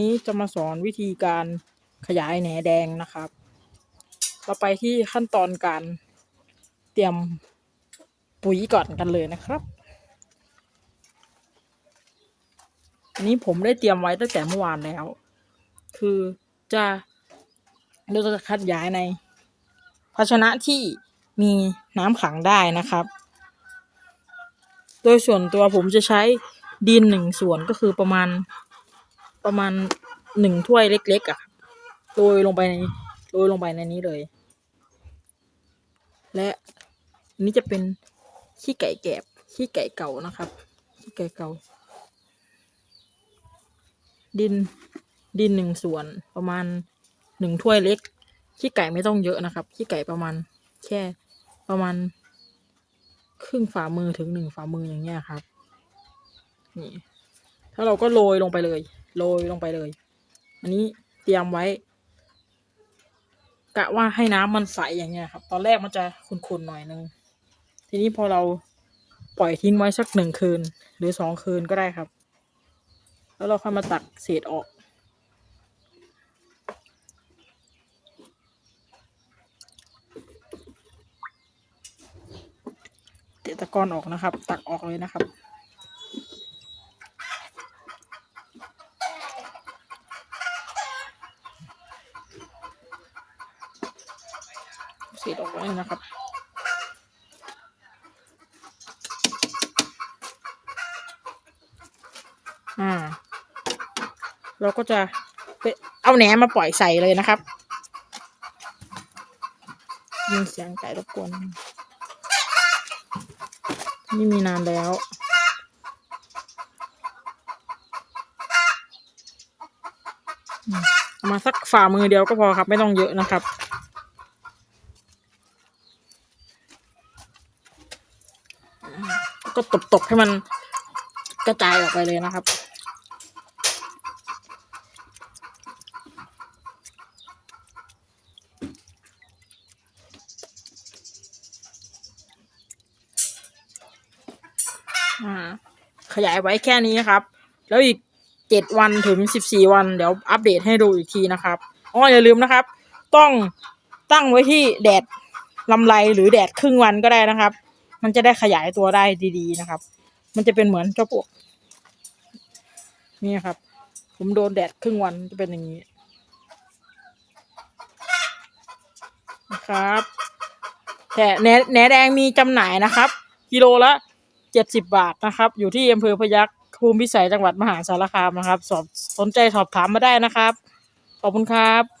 นี้จะมาสอนวิธีการขยายแหนแดงนะครับ เราไปที่ขั้นตอนการเตรียมปุ๋ยก่อนกันเลยนะครับ อันนี้ผมได้เตรียมไว้ตั้งแต่เมื่อวานแล้ว คือจะเราจะขยายใน ภาชนะที่มีน้ำขังได้นะครับ โดยส่วนตัวผมจะใช้ดินหนึ่งส่วนก็คือประมาณ ประมาณหนึ่งถ้วยเล็กๆอะครับโรยลงไปในโรยลงไปในนี้เลย และนนี้จะเป็นขี้ไก่แกบขี้ไก่เก่านะครับขี้ไก่เก่า ดินดินหนึ่งส่วนประมาณหนึ่งถ้วยเล็กขี้ไก่ไม่ต้องเยอะนะครับขี้ไก่ประมาณแค่ประมาณ ครึ่งฝ่ามือถึงหนึ่งฝ่ามืออย่างเงี้ยครับ นี่ ถ้าเราก็โรยลงไปเลย โรยลงไปเลย อันนี้เตรียมไว้ กะว่าให้น้ำมันใสอย่างเงี้ยครับ ตอนแรกมันจะขุ่นๆหน่อยนึง ทีนี้พอเราปล่อยทิ้งไว้สักหนึ่งคืน หรือสองคืนก็ได้ครับ แล้วเราค่อยมาตักเศษออก เตะตะกอนออกนะครับ ตักออกเลยนะครับ เศษออกเลยนะครับอ่า เราก็จะไปเอาแหนมมาปล่อยใส่เลยนะครับยินเสียงไก่รบกวนนี่มีนานแล้วอามาสักฝ่ามือเดียวก็พอครับ ไม่ต้องเยอะนะครับ ก็ตบๆให้มันกระจายออกไปเลยนะครับอ่าขยายไว้แค่นี้ครับ แล้วอีกเจ็ดวันถึงสิบสี่วัน เดี๋ยวอัปเดตให้ดูอีกทีนะครับอ๋ออย่าลืมนะครับ ต้องตั้งไว้ที่แดดลำไรหรือแดดครึ่งวันก็ได้นะครับ มันจะได้ขยายตัวได้ดีๆนะครับ มันจะเป็นเหมือนเจ้าพวก นี่ครับ ผมโดนแดดครึ่งวันจะเป็นอย่างนี้นะครับแต่แหนแหนแดงมีจำหน่ายนะครับ กิโลละเจ็ดสิบบาทนะครับ อยู่ที่อำเภอพยัคฆ์ภูมิพิสัยจังหวัดมหาสารคามนะครับ สอบสนใจสอบถามมาได้นะครับ ขอบคุณครับ